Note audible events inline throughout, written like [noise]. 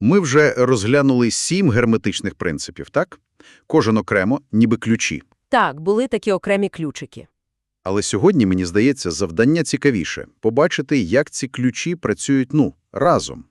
Ми вже розглянули сім герметичних принципів, так? Кожен окремо, ніби ключі. Так, були такі окремі ключики. Але сьогодні, мені здається, завдання цікавіше – побачити, як ці ключі працюють, ну, разом,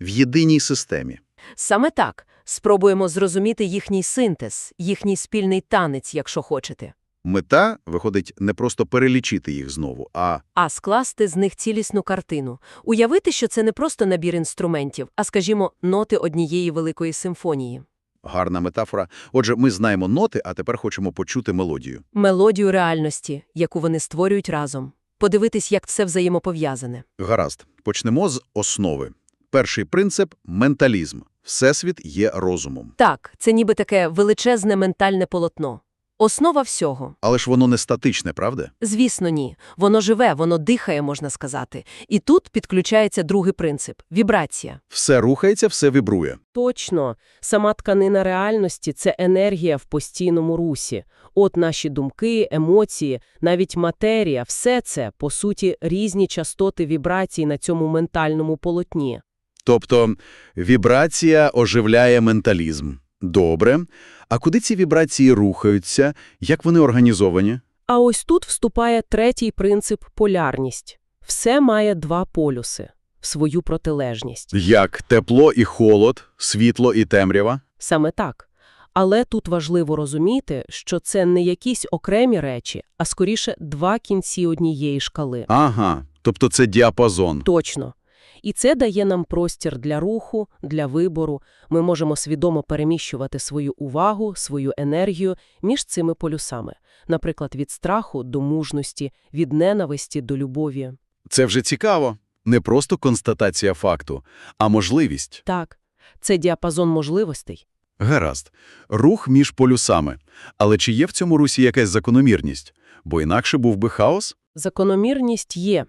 в єдиній системі. Саме так. Спробуємо зрозуміти їхній синтез, їхній спільний танець, якщо хочете. Мета, виходить, не просто перелічити їх знову, а А скласти з них цілісну картину. Уявити, що це не просто набір інструментів, а, скажімо, ноти однієї великої симфонії. гарна метафора. Отже, ми знаємо ноти, а тепер хочемо почути мелодію. Мелодію реальності, яку вони створюють разом. Подивитись, як все взаємопов'язане. Гаразд. Почнемо з основи. Перший принцип – менталізм. Всесвіт є розумом. Так, це ніби таке величезне ментальне полотно. Основа всього. Але ж воно не статичне, правда? Звісно, ні. Воно живе, воно дихає, можна сказати. І тут підключається другий принцип – вібрація. Все рухається, все вібрує. Точно. Сама тканина реальності – це енергія в постійному русі. От наші думки, емоції, навіть матерія – все це, по суті, різні частоти вібрацій на цьому ментальному полотні. Тобто вібрація оживляє менталізм. Добре. А куди ці вібрації рухаються? Як вони організовані? А ось тут вступає третій принцип – полярність. Все має два полюси – свою протилежність. Як тепло і холод, світло і темрява? Саме так. Але тут важливо розуміти, що це не якісь окремі речі, а скоріше два кінці однієї шкали. Ага, тобто це діапазон. Точно. І це дає нам простір для руху, для вибору. Ми можемо свідомо переміщувати свою увагу, свою енергію між цими полюсами. Наприклад, від страху до мужності, від ненависті до любові. Це вже цікаво. Не просто констатація факту, а можливість. Так, це діапазон можливостей. Гаразд. Рух між полюсами. Але чи є в цьому русі якась закономірність? Бо інакше був би хаос? Закономірність є.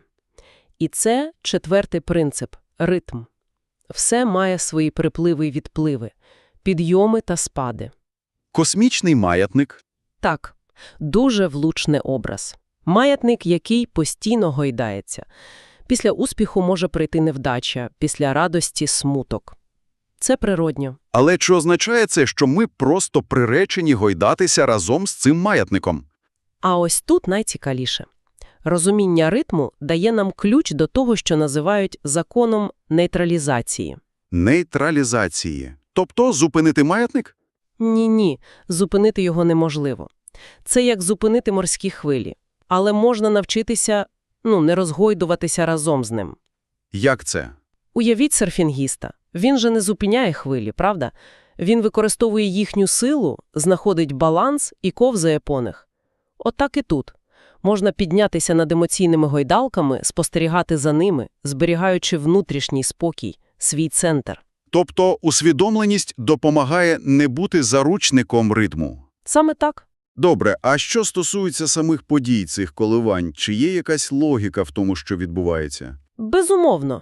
І це четвертий принцип – ритм. Все має свої припливи і відпливи, підйоми та спади. Космічний маятник. Так, дуже влучний образ. Маятник, який постійно гойдається. Після успіху може прийти невдача, після радості – смуток. Це природньо. Але чи означає це, що ми просто приречені гойдатися разом з цим маятником? А ось тут найцікавіше. Розуміння ритму дає нам ключ до того, що називають законом нейтралізації. Нейтралізації. Тобто зупинити маятник? Ні-ні, зупинити його неможливо. Це як зупинити морські хвилі. Але можна навчитися, ну, не розгойдуватися разом з ним. Як це? Уявіть серфінгіста. Він же не зупиняє хвилі, правда? Він використовує їхню силу, знаходить баланс і ковзає по них. Отак і тут. Можна піднятися над емоційними гойдалками, спостерігати за ними, зберігаючи внутрішній спокій, свій центр. Тобто усвідомленість допомагає не бути заручником ритму. Саме так. Добре, а що стосується самих подій цих коливань, чи є якась логіка в тому, що відбувається? Безумовно.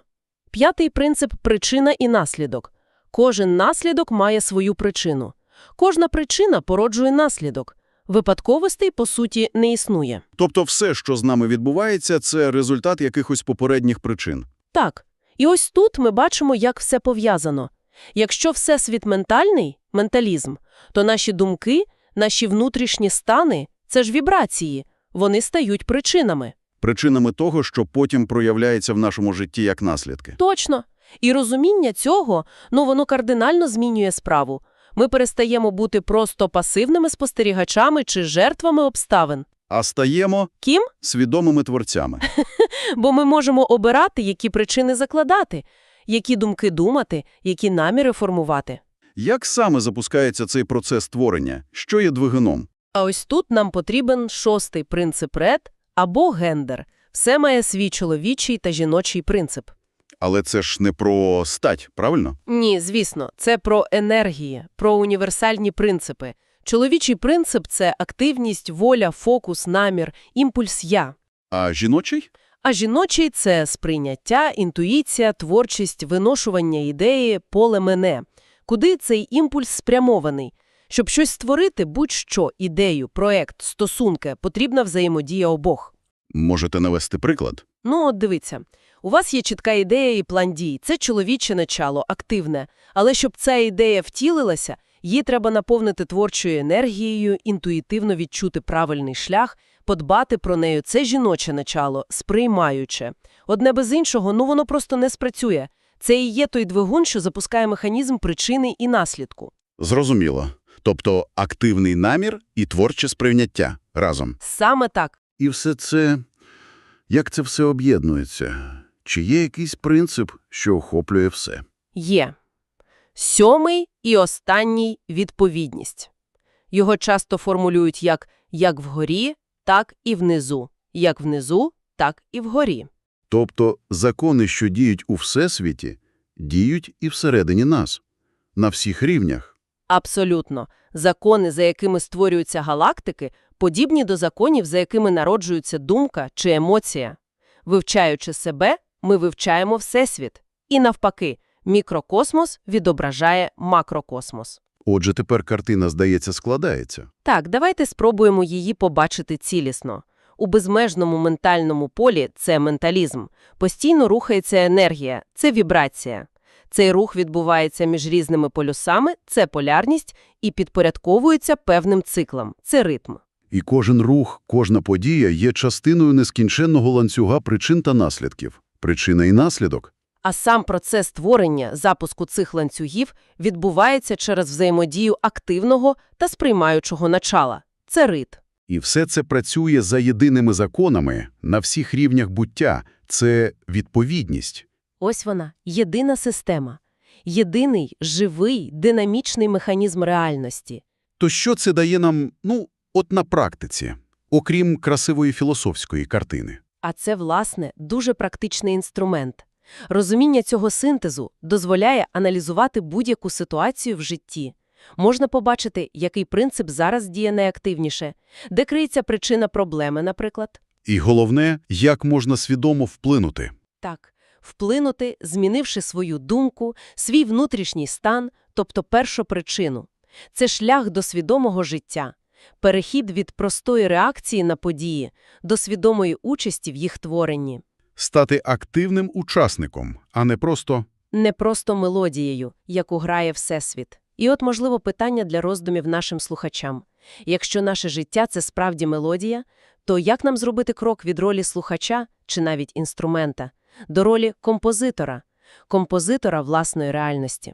П'ятий принцип – причина і наслідок. Кожен наслідок має свою причину. Кожна причина породжує наслідок. Випадковостей, по суті, не існує. Тобто все, що з нами відбувається, це результат якихось попередніх причин. Так. І ось тут ми бачимо, як все пов'язано. Якщо всесвіт ментальний – менталізм, то наші думки, наші внутрішні стани – це ж вібрації. Вони стають причинами. Причинами того, що потім проявляється в нашому житті як наслідки. Точно. І розуміння цього, ну, воно кардинально змінює справу. Ми перестаємо бути просто пасивними спостерігачами чи жертвами обставин. А стаємо Ким? свідомими творцями. [laughs] Бо ми можемо обирати, які причини закладати, які думки думати, які наміри формувати. Як саме запускається цей процес творення? Що є двигуном? А ось тут нам потрібен шостий принцип ред або гендер. Все має свій чоловічий та жіночий принцип. Але це ж не про стать, правильно? Ні, звісно, це про енергії, про універсальні принципи. Чоловічий принцип – це активність, воля, фокус, намір, імпульс «я». А жіночий? А жіночий – це сприйняття, інтуїція, творчість, виношування ідеї, поле мене. Куди цей імпульс спрямований? Щоб щось створити, будь-що, ідею, проект, стосунки, потрібна взаємодія обох. Можете навести приклад? Ну, от дивіться. У вас є чітка ідея і план дій. Це чоловіче начало, активне. Але щоб ця ідея втілилася, її треба наповнити творчою енергією, інтуїтивно відчути правильний шлях, подбати про нею. Це жіноче начало, сприймаюче. Одне без іншого, ну воно просто не спрацює. Це і є той двигун, що запускає механізм причини і наслідку. Зрозуміло. Тобто активний намір і творче сприйняття разом. Саме так. І все це... Як це все об'єднується? Чи є якийсь принцип, що охоплює все? Є. Сьомий і останній – відповідність. Його часто формулюють як «як вгорі, так і внизу», «як внизу, так і вгорі». Тобто закони, що діють у Всесвіті, діють і всередині нас. На всіх рівнях. Абсолютно. Закони, за якими створюються галактики, подібні до законів, за якими народжується думка чи емоція. Вивчаючи себе, ми вивчаємо Всесвіт. І навпаки, мікрокосмос відображає макрокосмос. Отже, тепер картина, здається, складається. Так, давайте спробуємо її побачити цілісно. У безмежному ментальному полі це менталізм. Постійно рухається енергія, це вібрація. Цей рух відбувається між різними полюсами, це полярність, і підпорядковується певним циклам, це ритм. І кожен рух, кожна подія є частиною нескінченного ланцюга причин та наслідків. Причина і наслідок. А сам процес творення, запуску цих ланцюгів відбувається через взаємодію активного та сприймаючого начала. Це рит. І все це працює за єдиними законами на всіх рівнях буття. Це відповідність. Ось вона, єдина система. Єдиний, живий, динамічний механізм реальності. То що це дає нам, ну, от на практиці, окрім красивої філософської картини? А це, власне, дуже практичний інструмент. Розуміння цього синтезу дозволяє аналізувати будь-яку ситуацію в житті. Можна побачити, який принцип зараз діє найактивніше, де криється причина проблеми, наприклад. І головне, як можна свідомо вплинути. Так, вплинути, змінивши свою думку, свій внутрішній стан, тобто першу причину. Це шлях до свідомого життя, перехід від простої реакції на події до свідомої участі в їх творенні. Стати активним учасником, а не просто Не просто мелодією, яку грає Всесвіт. І от, можливо, питання для роздумів нашим слухачам. Якщо наше життя – це справді мелодія, то як нам зробити крок від ролі слухача, чи навіть інструмента, до ролі композитора, композитора власної реальності?